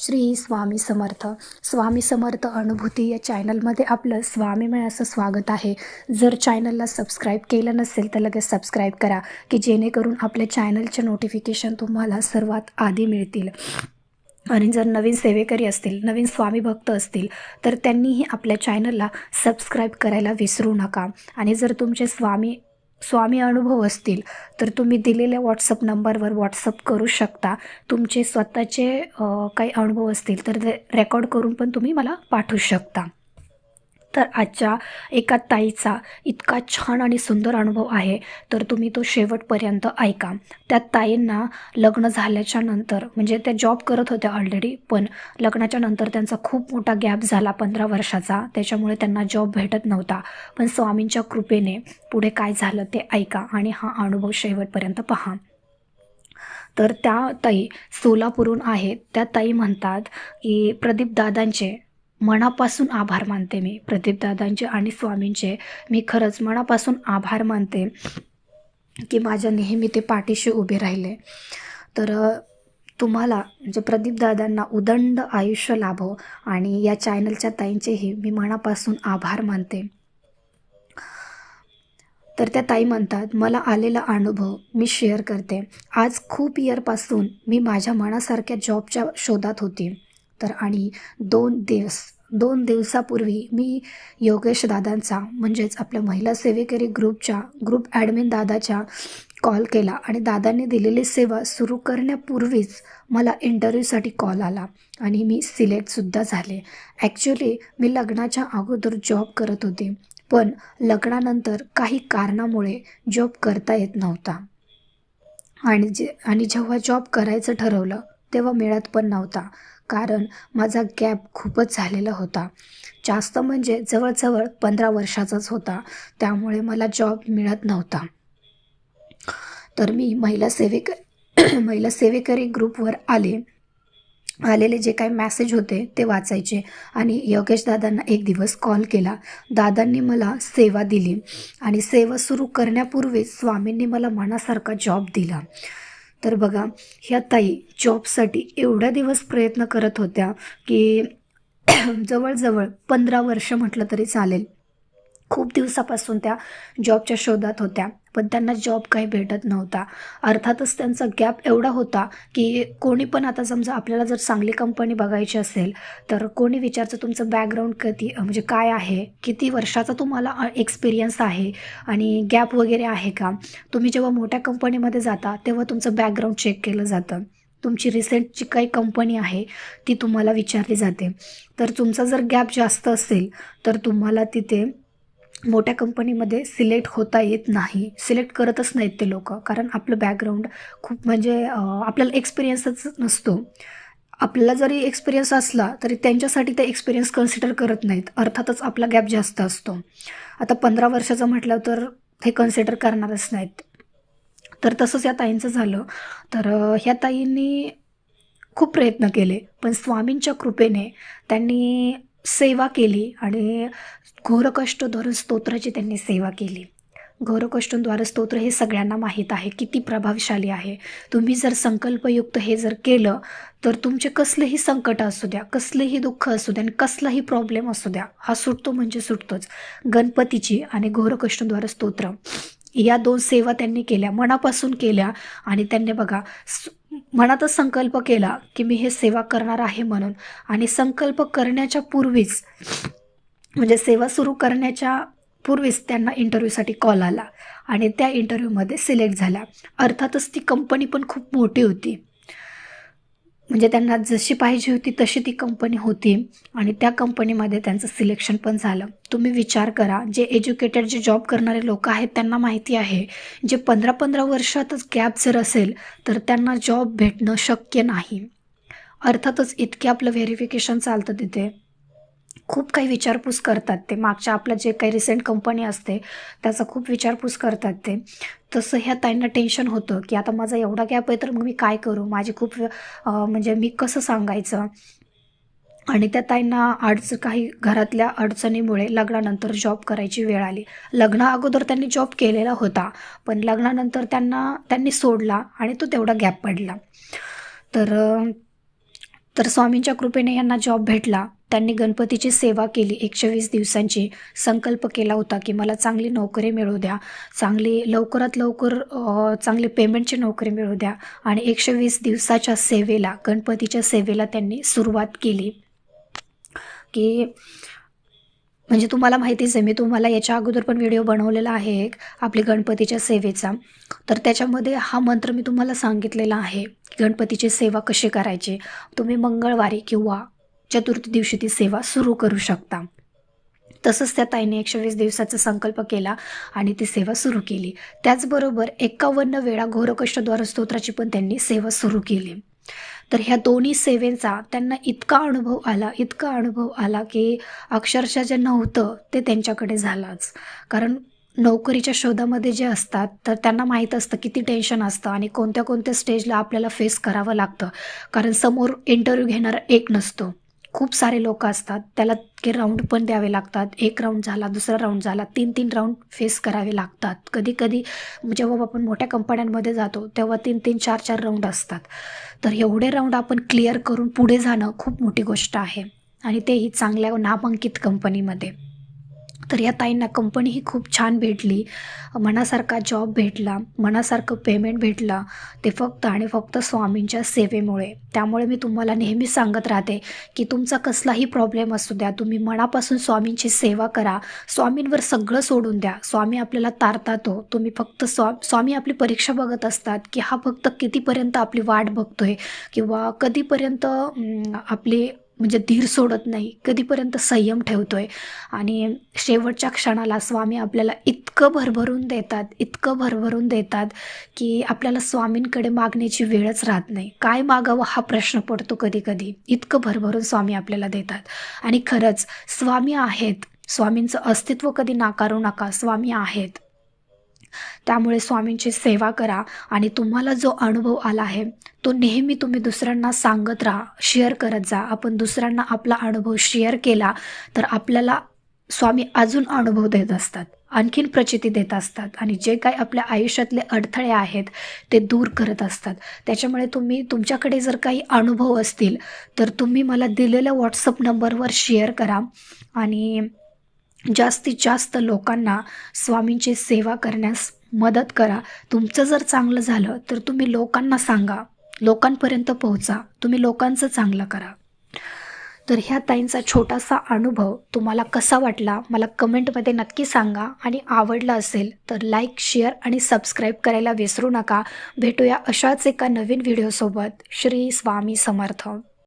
श्री स्वामी समर्थ. स्वामी समर्थ अनुभूती या चॅनलमध्ये आपलं स्वामीमय असं स्वागत आहे. जर चॅनलला सबस्क्राईब केलं नसेल तर लगेच सबस्क्राईब करा की जेणेकरून आपल्या चॅनलचे नोटिफिकेशन तुम्हाला सर्वात आधी मिळतील. आणि जर नवीन सेवेकरी असतील नवीन स्वामी भक्त असतील तर त्यांनीही आपल्या चॅनलला सबस्क्राईब करायला विसरू नका. आणि जर तुमचे स्वामी स्वामी अनुभव असतील तर तुम्ही दिलेल्या व्हॉट्सअप नंबरवर व्हॉट्सअप करू शकता. तुमचे स्वतःचे काही अनुभव असतील तर ते रेकॉर्ड करून पण तुम्ही मला पाठवू शकता. तर आजच्या एका ताईचा इतका छान आणि सुंदर अनुभव आहे. तर तुम्ही तो शेवटपर्यंत ऐका. त्या ताईंना लग्न झाल्याच्यानंतर म्हणजे त्या जॉब करत होत्या ऑलरेडी पण लग्नाच्या नंतर त्यांचा खूप मोठा गॅप झाला पंधरा वर्षाचा. त्याच्यामुळे त्यांना जॉब भेटत नव्हता. पण स्वामींच्या कृपेने पुढे काय झालं ते ऐका आणि हा अनुभव शेवटपर्यंत पहा. तर त्या ताई सोलापूरहून आहेत. त्या ताई म्हणतात की प्रदीप दादांचे मनापासून आभार मानते मी. प्रदीपदादांचे आणि स्वामींचे मी खरंच मनापासून आभार मानते की माझ्या नेहमी ते पाठीशी उभे राहिले. तर तुम्हाला म्हणजे प्रदीपदादांना उदंड आयुष्य लाभो आणि या चॅनलच्या ताईंचेही मी मनापासून आभार मानते. तर त्या ताई म्हणतात मला आलेला अनुभव मी शेअर करते. आज खूप इयरपासून मी माझ्या मनासारख्या जॉबच्या शोधात होती. तर आणि दोन दिवस दोन दिवसापूर्वी मी योगेश दादांचा म्हणजेच आपल्या महिला सेवेकरी ग्रुपच्या ग्रुप ॲडमिन दादाच्या कॉल केला आणि दादांनी दिलेली सेवा सुरू करण्यापूर्वीच मला इंटरव्ह्यूसाठी कॉल आला आणि मी सिलेक्टसुद्धा झाले. ॲक्च्युली मी लग्नाच्या अगोदर जॉब करत होते पण लग्नानंतर काही कारणामुळे जॉब करता येत नव्हता. आणि जे आणि जेव्हा जॉब करायचं ठरवलं तेव्हा मिळत पण नव्हता. कारण माझा गॅप खूपच झालेला होता. जास्त म्हणजे जवळजवळ पंधरा वर्षाचाच होता. त्यामुळे मला जॉब मिळत नव्हता. तर मी महिला सेवेक महिला सेवेकरी ग्रुपवर आले. आलेले जे काही मॅसेज होते ते वाचायचे. आणि योगेश दादांना एक दिवस कॉल केला. दादांनी मला सेवा दिली. आणि सेवा सुरू करण्यापूर्वीच स्वामींनी मला मनासारखा जॉब दिला. तर बघा ह्या ताई जॉबसाठी एवढ्या दिवस प्रयत्न करत होत्या की जवळजवळ पंधरा वर्ष म्हटलं तरी चालेल. खूप दिवसापासून त्या जॉबच्या शोधात होत्या पण त्यांना जॉब काही भेटत नव्हता. अर्थातच त्यांचा गॅप एवढा होता की कोणी पण आता समजा आपल्याला जर चांगली कंपनी बघायची असेल तर कोणी विचारचं तुमचं बॅकग्राऊंड कधी म्हणजे काय आहे किती वर्षाचा तुम्हाला एक्सपिरियन्स आहे आणि गॅप वगैरे आहे का? तुम्ही जेव्हा मोठ्या कंपनीमध्ये जाता तेव्हा तुमचं बॅकग्राऊंड चेक केलं जातं. तुमची रिसेंटची काही कंपनी आहे ती तुम्हाला विचारली जाते. तर तुमचा जर गॅप जास्त असेल तर तुम्हाला तिथे मोठ्या कंपनीमध्ये सिलेक्ट होता येत नाही. सिलेक्ट करतच नाहीत ते लोक. कारण आपलं बॅकग्राऊंड खूप म्हणजे आपल्याला एक्सपिरियन्सच नसतो. आपल्याला जरी एक्सपिरियन्स असला तरी त्यांच्यासाठी ते एक्सपिरियन्स कन्सिडर करत नाहीत. अर्थातच आपला गॅप जास्त असतो. आता पंधरा वर्षाचं म्हटलं तर हे कन्सिडर करणारच नाहीत. तर तसंच या ताईंचं झालं. तर ह्या ताईंनी खूप प्रयत्न केले. पण स्वामींच्या कृपेने त्यांनी सेवा केली आणि घोरकष्टद्वार स्तोत्राची त्यांनी सेवा केली. घोरकष्टद्वार स्तोत्र हे सगळ्यांना माहीत आहे किती प्रभावशाली आहे. तुम्ही जर संकल्पयुक्त हे जर केलं तर तुमचे कसलेही संकट असू द्या कसलेही दुःख असू द्या आणि कसलाही प्रॉब्लेम असू द्या हा सुटतो म्हणजे सुटतोच. गणपतीची आणि घोरकष्टद्वार स्तोत्र. या दोन सेवा त्यांनी केल्या मनापासून केल्या आणि त्यांनी बघा मनातच संकल्प केला की मी हे सेवा करणार आहे म्हणून. आणि संकल्प करण्याच्या पूर्वीच म्हणजे सेवा सुरू करण्याच्या पूर्वीच त्यांना इंटरव्ह्यूसाठी कॉल आला. आणि त्या इंटरव्ह्यूमध्ये सिलेक्ट झाल्या अर्थातच ती कंपनी पण खूप मोठी होती. म्हणजे त्यांना जशी पाहिजे होती तशी ती कंपनी होती. आणि त्या कंपनीमध्ये त्यांचं सिलेक्शन पण झालं. तुम्ही विचार करा जे एज्युकेटेड जे जॉब करणारे लोक आहेत त्यांना माहिती आहे. जे पंधरा पंधरा वर्षातच गॅप जर असेल तर त्यांना जॉब भेटणं शक्य नाही. अर्थातच इतके आपलं व्हेरिफिकेशन चालतं तिथे. खूप काही विचारपूस करतात ते. मागच्या आपलं जे काही रिसेंट कंपनी असते त्याचा खूप विचारपूस करतात ते. तसं ह्या ताईंना टेन्शन होतं की आता माझा एवढा गॅप आहे तर मग मी काय करू? माझी खूप म्हणजे मी कसं सांगायचं? आणि त्या ताईंना अडच काही घरातल्या अडचणीमुळे लग्नानंतर जॉब करायची वेळ आली. लग्ना अगोदर त्यांनी जॉब केलेला होता पण लग्नानंतर त्यांना त्यांनी सोडला आणि तो तेवढा गॅप पडला. तर तर स्वामींच्या कृपेने यांना जॉब भेटला. त्यांनी गणपतीची सेवा केली. एकशे वीस दिवसांची संकल्प केला होता की मला चांगली नोकरी मिळू द्या. चांगली लवकरात लवकर चांगली पेमेंटची नोकरी मिळू द्या. आणि एकशे वीस दिवसाच्या सेवेला गणपतीच्या सेवेला त्यांनी सुरुवात केली. की म्हणजे तुम्हाला माहितीच आहे मी तुम्हाला याच्या अगोदर पण व्हिडिओ बनवलेला आहे एक आपली गणपतीच्या सेवेचा. तर त्याच्यामध्ये हा मंत्र मी तुम्हाला सांगितलेला आहे गणपतीची सेवा कशी करायची? तुम्ही मंगळवारी किंवा चतुर्थी दिवशी ती सेवा सुरू करू शकता. तसंच त्या ताईने एकशे वीस दिवसाचा संकल्प केला आणि ती सेवा सुरू केली. त्याचबरोबर एकावन्न वेळा घोरकष्टद्वार स्तोत्राची पण त्यांनी सेवा सुरू केली. तर ह्या दोन्ही सेवेचा त्यांना इतका अनुभव आला इतका अनुभव आला की अक्षरशः जे नव्हतं ते त्यांच्याकडे झालंच. कारण नोकरीच्या शोधामध्ये जे असतात तर त्यांना माहीत असतं किती टेन्शन असतं आणि कोणत्या कोणत्या स्टेजला आपल्याला फेस करावं लागतं. कारण समोर इंटरव्ह्यू घेणारा एक नसतो. खूप सारे लोक असतात. त्याला के राऊंड पण द्यावे लागतात. एक राऊंड झाला दुसरा राऊंड झाला तीन तीन राऊंड फेस करावे लागतात. कधी कधी जेव्हा आपण मोठ्या कंपन्यांमध्ये जातो तेव्हा तीन तीन चार चार राऊंड असतात. तर एवढे राऊंड आपण क्लिअर करून पुढे जाणं खूप मोठी गोष्ट आहे. आणि तेही चांगल्या नामांकित कंपनीमध्ये तर या ताईंना कंपनी ही खूप छान भेटली. मनासारखा जॉब भेटला मनासारखं पेमेंट भेटलं. ते फक्त आणि फक्त स्वामींच्या सेवेमुळे. त्यामुळे मी तुम्हाला नेहमी सांगत राहते की तुमचा कसलाही प्रॉब्लेम असू द्या तुम्ही मनापासून स्वामींची सेवा करा. स्वामींवर सगळं सोडून द्या. स्वामी आपल्याला तारतातो हो. तुम्ही फक्त स्वा स्वामी आपली परीक्षा बघत असतात की हा फक्त कितीपर्यंत आपली वाट बघतोय किंवा कधीपर्यंत आपली म्हणजे धीर सोडत नाही. कधीपर्यंत संयम ठेवतोय? आणि शेवटच्या क्षणाला स्वामी आपल्याला इतकं भरभरून देतात इतकं भरभरून देतात की आपल्याला स्वामींकडे मागण्याची वेळच राहत नाही. काय मागावं हा प्रश्न पडतो कधी कधी इतकं भरभरून स्वामी आपल्याला देतात. आणि खरंच स्वामी आहेत. स्वामींचं अस्तित्व कधी नाकारू नका. स्वामी आहेत. त्यामुळे स्वामींची सेवा करा आणि तुम्हाला जो अनुभव आला आहे तो नेहमी तुम्ही दुसऱ्यांना सांगत राहा शेअर करत जा. आपण दुसऱ्यांना आपला अनुभव शेअर केला तर आपल्याला स्वामी अजून अनुभव देत असतात आणखीन प्रचिती देत असतात आणि जे काही आपल्या आयुष्यातले अडथळे आहेत ते दूर करत असतात. त्याच्यामुळे तुम्ही तुमच्याकडे जर काही अनुभव असतील तर तुम्ही मला दिलेल्या व्हॉट्सअप नंबरवर शेअर करा आणि जास्तीत जास्त लोकांना स्वामींची सेवा करण्यास मदत करा. तुमचं जर चांगलं झालं तर तुम्ही लोकांना सांगा. लोकांपर्यंत पोहोचा. तुम्ही लोकांचं चांगलं करा. तर ह्या ताईंचा छोटासा अनुभव तुम्हाला कसा वाटला मला कमेंटमध्ये नक्की सांगा. आणि आवडला असेल तर लाईक शेअर आणि सबस्क्राईब करायला विसरू नका. भेटूया अशाच एका नवीन व्हिडिओसोबत. श्री स्वामी समर्थ.